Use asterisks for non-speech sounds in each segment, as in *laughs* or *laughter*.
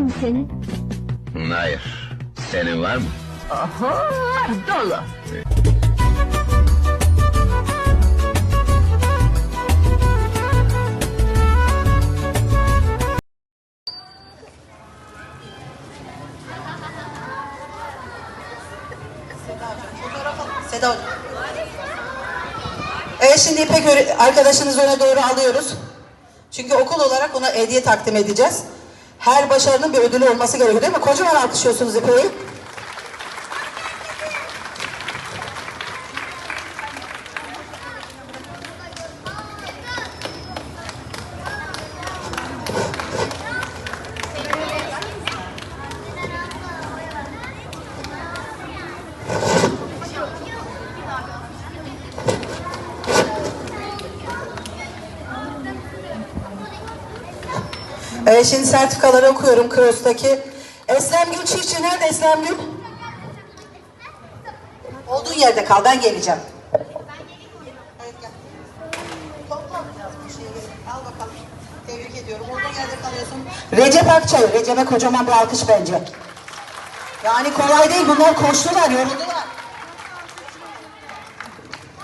mı senin? Hayır. Senin var mı? Oho dolu. Seda Hocam. Evet şimdi İpek arkadaşınızı öne doğru alıyoruz. Çünkü okul olarak ona hediye takdim edeceğiz. Her başarının bir ödülü olması gerekiyor değil mi? Kocaman alkışlıyorsunuz İpek'i. Evet şimdi sertifikaları okuyorum Kıros'taki. Eslem Gül Çiftçi nerede Eslem Gül? Olduğun yerde kal ben geleceğim. Recep Akçay. Recep'e kocaman bir alkış bence. Yani kolay değil. Bunlar koştular, yoruldular.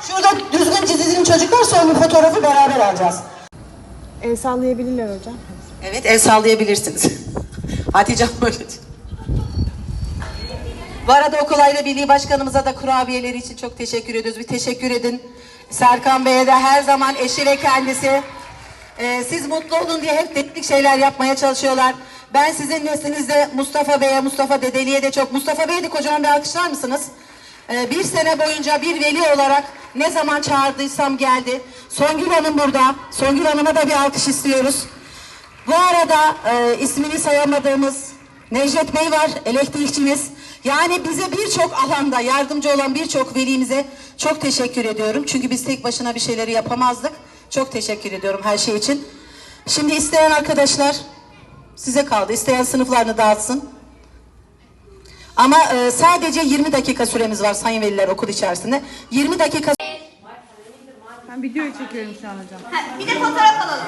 Şurada düzgün çizdiğim çocuklar son bir fotoğrafı beraber alacağız. El sallayabilirler hocam. Evet el sallayabilirsiniz. *laughs* Hatice Hanım öyle. Bu arada okul aile birliği başkanımıza da kurabiyeleri için çok teşekkür ediyoruz. Bir teşekkür edin. Serkan Bey'e de her zaman eşi ve kendisi. Ee, siz mutlu olun diye hep teknik şeyler yapmaya çalışıyorlar. Ben sizin neslinizde Mustafa Bey'e, Mustafa Dedeli'ye de çok... Mustafa Bey'e de kocaman bir alkışlar mısınız? Ee, bir sene boyunca bir veli olarak ne zaman çağırdıysam geldi. Songül Hanım burada. Songül Hanım'a da bir alkış istiyoruz. Bu arada e, ismini sayamadığımız Necdet Bey var, elektrikçimiz. Yani bize birçok alanda yardımcı olan birçok velimize çok teşekkür ediyorum. Çünkü biz tek başına bir şeyleri yapamazdık. Çok teşekkür ediyorum her şey için. Şimdi isteyen arkadaşlar size kaldı. İsteyen sınıflarını dağıtsın. Ama e, sadece 20 dakika süremiz var sayın veliler okul içerisinde. 20 dakika Ben videoyu çekiyorum şu an hocam. Ha, bir de fotoğraf alalım.